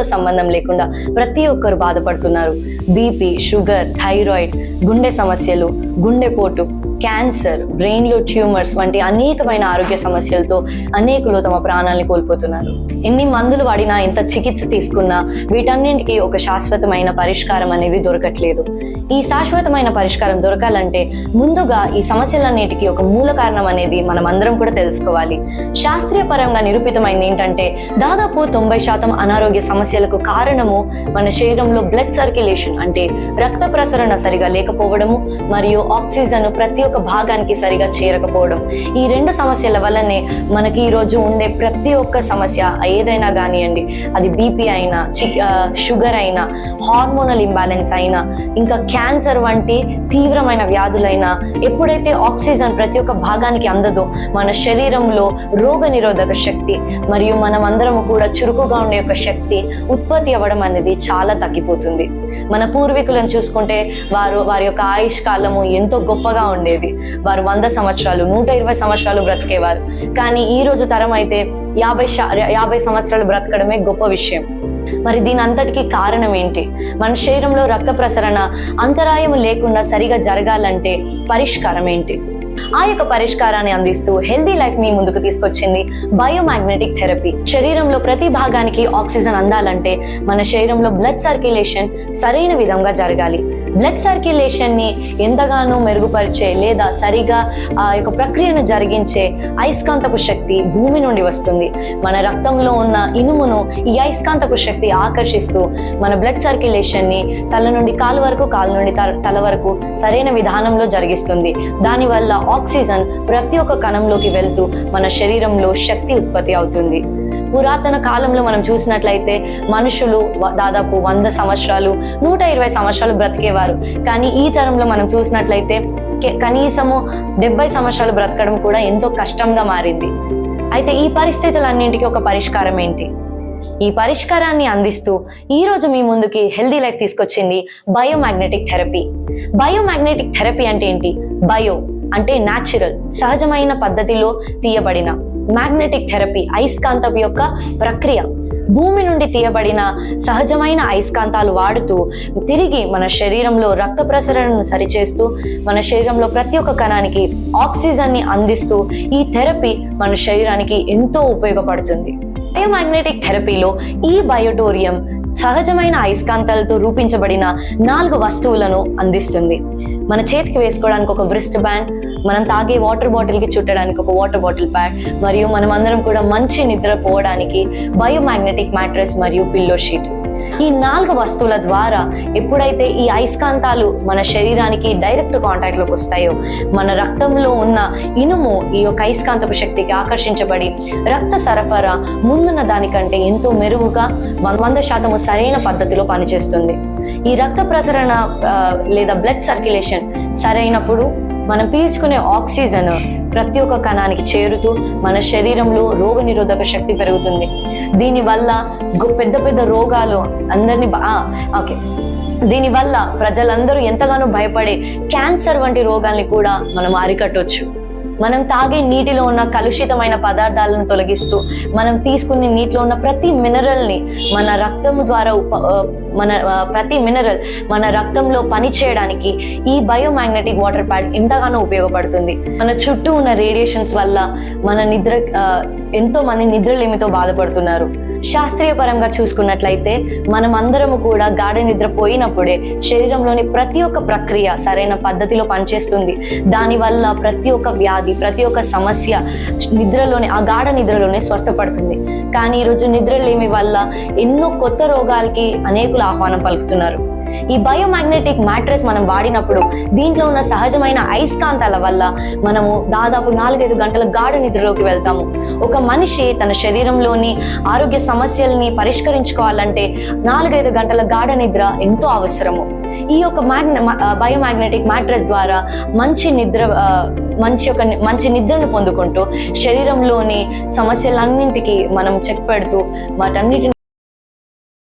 వయసుతో సంబంధం లేకుండా ప్రతి ఒక్కరు బాధపడుతున్నారు. బీపీ షుగర్ థైరాయిడ్ గుండె సమస్యలు గుండెపోటు క్యాన్సర్ బ్రెయిన్లో ట్యూమర్స్ వంటి అనేకమైన ఆరోగ్య సమస్యలతో అనేకులు తమ ప్రాణాలను కోల్పోతున్నారు. ఎన్ని మందులు వాడినా ఎంత చికిత్స తీసుకున్నా వీటన్నింటికి ఒక శాశ్వతమైన పరిష్కారం అనేది దొరకట్లేదు. ఈ శాశ్వతమైన పరిష్కారం దొరకాలంటే ముందుగా ఈ సమస్యలన్నిటికీ ఒక మూల కారణం అనేది మనం అందరం కూడా తెలుసుకోవాలి. శాస్త్రీయ పరంగా నిరూపితమైంది ఏంటంటే దాదాపు తొంభై శాతం అనారోగ్య సమస్యలకు కారణము మన శరీరంలో బ్లడ్ సర్క్యులేషన్ అంటే రక్త ప్రసరణ సరిగా లేకపోవడము మరియు ఆక్సిజన్ ప్రతి ఒక భాగానికి సరిగా చేరకపోవడం. ఈ రెండు సమస్యల వల్లనే మనకి ఈ రోజు ఉండే ప్రతి ఒక్క సమస్య ఏదైనా కానివ్వండి అది బీపీ అయినా చిక్ షుగర్ అయినా హార్మోనల్ ఇంబ్యాలెన్స్ అయినా ఇంకా క్యాన్సర్ వంటి తీవ్రమైన వ్యాధులైనా ఎప్పుడైతే ఆక్సిజన్ ప్రతి ఒక్క భాగానికి అందదో మన శరీరంలో రోగ నిరోధక శక్తి మరియు మనం అందరము కూడా చురుకుగా ఉండే యొక్క శక్తి ఉత్పత్తి అవ్వడం అనేది చాలా తగ్గిపోతుంది. మన పూర్వీకులను చూసుకుంటే వారు వారి యొక్క ఆయుష్ కాలము ఎంతో గొప్పగా ఉండేది వారు వంద సంవత్సరాలు నూట ఇరవై సంవత్సరాలు బ్రతికేవారు. కానీ ఈ రోజు తరం అయితే యాభై యాభై సంవత్సరాలు బ్రతకడమే గొప్ప విషయం. మరి దీని అంతటికి కారణం ఏంటి? మన శరీరంలో రక్త ప్రసరణ అంతరాయం లేకుండా సరిగా జరగాలంటే పరిష్కారం ఏంటి? ఆ యొక్క పరిష్కారాన్ని అందిస్తూ హెల్దీ లైఫ్ మీ ముందుకు తీసుకొచ్చింది బయోమాగ్నెటిక్ థెరపీ. శరీరంలో ప్రతి భాగానికి ఆక్సిజన్ అందాలంటే మన శరీరంలో బ్లడ్ సర్క్యులేషన్ సరైన విధంగా జరగాలి. బ్లడ్ సర్క్యులేషన్ని ఎంతగానో మెరుగుపరిచే లేదా సరిగా ఆ యొక్క ప్రక్రియను జరిగించే అయస్కాంతపు శక్తి భూమి నుండి వస్తుంది. మన రక్తంలో ఉన్న ఇనుమును ఈ అయస్కాంతపు శక్తి ఆకర్షిస్తూ మన బ్లడ్ సర్క్యులేషన్ని తల నుండి కాలు వరకు కాలు నుండి తల వరకు సరైన విధానంలో జరిగిస్తుంది. దానివల్ల ఆక్సిజన్ ప్రతి ఒక్క కణంలోకి వెళ్తూ మన శరీరంలో శక్తి ఉత్పత్తి అవుతుంది. పురాతన కాలంలో మనం చూసినట్లయితే మనుషులు దాదాపు వంద సంవత్సరాలు నూట ఇరవై సంవత్సరాలు బ్రతికేవారు. కానీ ఈ తరంలో మనం చూసినట్లయితే కనీసము డెబ్బై సంవత్సరాలు బ్రతకడం కూడా ఎంతో కష్టంగా మారింది. అయితే ఈ పరిస్థితులన్నింటికి ఒక పరిష్కారం ఏంటి? ఈ పరిష్కారాన్ని అందిస్తూ ఈ రోజు మీ ముందుకి హెల్దీ లైఫ్ తీసుకొచ్చింది బయోమాగ్నెటిక్ థెరపీ. బయోమాగ్నెటిక్ థెరపీ అంటే ఏంటి? బయో అంటే న్యాచురల్ సహజమైన పద్ధతిలో తీయబడిన మ్యాగ్నెటిక్ థెరపీ అయస్కాంతం యొక్క ప్రక్రియ. భూమి నుండి తీయబడిన సహజమైన అయస్కాంతాలు వాడుతూ తిరిగి మన శరీరంలో రక్త ప్రసరణను సరిచేస్తూ మన శరీరంలో ప్రతి ఒక్క కణానికి ఆక్సిజన్ని అందిస్తూ ఈ థెరపీ మన శరీరానికి ఎంతో ఉపయోగపడుతుంది. బయోమాగ్నెటిక్ థెరపీలో ఈ బయోటోరియం సహజమైన అయస్కాంతాలతో రూపించబడిన నాలుగు వస్తువులను అందిస్తుంది. మన చేతికి వేసుకోవడానికి ఒక బ్రిస్ట్ బ్యాండ్ మనం తాగే వాటర్ బాటిల్కి చుట్టడానికి ఒక వాటర్ బాటిల్ ప్యాడ్ మరియు మనం అందరం కూడా మంచి నిద్ర పోవడానికి బయోమాగ్నెటిక్ మ్యాట్రెస్ మరియు పిల్లో షీట్ ఈ నాలుగు వస్తువుల ద్వారా ఎప్పుడైతే ఈ అయస్కాంతాలు మన శరీరానికి డైరెక్ట్ కాంటాక్ట్లోకి వస్తాయో మన రక్తంలో ఉన్న ఇనుము ఈ యొక్క అయస్కాంతపు శక్తికి ఆకర్షించబడి రక్త సరఫరా ముందున్న దానికంటే ఎంతో మెరుగుగా వంద శాతము సరైన పద్ధతిలో పనిచేస్తుంది. ఈ రక్త ప్రసరణ లేదా బ్లడ్ సర్క్యులేషన్ సరైనప్పుడు మనం పీల్చుకునే ఆక్సిజన్ ప్రతి ఒక్క కణానికి చేరుతూ మన శరీరంలో రోగ నిరోధక శక్తి పెరుగుతుంది. దీనివల్ల పెద్ద పెద్ద రోగాలు అందరినీ ఓకే. దీనివల్ల ప్రజలందరూ ఎంతగానో భయపడే క్యాన్సర్ వంటి రోగాల్ని కూడా మనం అరికట్టవచ్చు మనం తాగే నీటిలో ఉన్న కలుషితమైన పదార్థాలను తొలగిస్తూ మనం తీసుకునే నీటిలో ఉన్న ప్రతి మినరల్ని మన రక్తం ద్వారా ఉప మన ప్రతి మినరల్ మన రక్తంలో పని చేయడానికి ఈ బయోమాగ్నెటిక్ వాటర్ ప్యాడ్ ఎంతగానో ఉపయోగపడుతుంది. మన చుట్టూ ఉన్న రేడియేషన్స్ వల్ల మన నిద్ర ఎంతో మంది నిద్రలేమితో బాధపడుతున్నారు. శాస్త్రీయ పరంగా చూసుకున్నట్లయితే మనం అందరము కూడా గాఢ నిద్ర పోయినప్పుడే శరీరంలోని ప్రతి ఒక్క ప్రక్రియ సరైన పద్ధతిలో పనిచేస్తుంది. దానివల్ల ప్రతి ఒక్క వ్యాధి ప్రతి ఒక్క సమస్య నిద్రలోనే ఆ గాఢ నిద్రలోనే స్వస్థపడుతుంది. కానీ ఈరోజు నిద్రలేమి వల్ల ఎన్నో కొత్త రోగాలకి అనేకులు ఆహ్వానం పలుకుతున్నారు. ఈ బయోమాగ్నెటిక్ మ్యాట్రెస్ మనం వాడినప్పుడు దీంట్లో ఉన్న సహజమైన అయస్కాంతాల వల్ల మనము దాదాపు నాలుగైదు గంటల గాఢ నిద్రలోకి వెళ్తాము. ఒక మనిషి తన శరీరంలోని ఆరోగ్య సమస్యల్ని పరిష్కరించుకోవాలంటే నాలుగైదు గంటల గాఢ నిద్ర ఎంతో అవసరము. ఈ యొక్క మ్యాగ్న బయోమాగ్నెటిక్ మ్యాట్రెస్ ద్వారా మంచి నిద్ర మంచి ఒక మంచి నిద్రను పొందుకుంటూ శరీరంలోని సమస్యలన్నింటికి మనం చెక్ పెడుతూ వాటన్నిటిని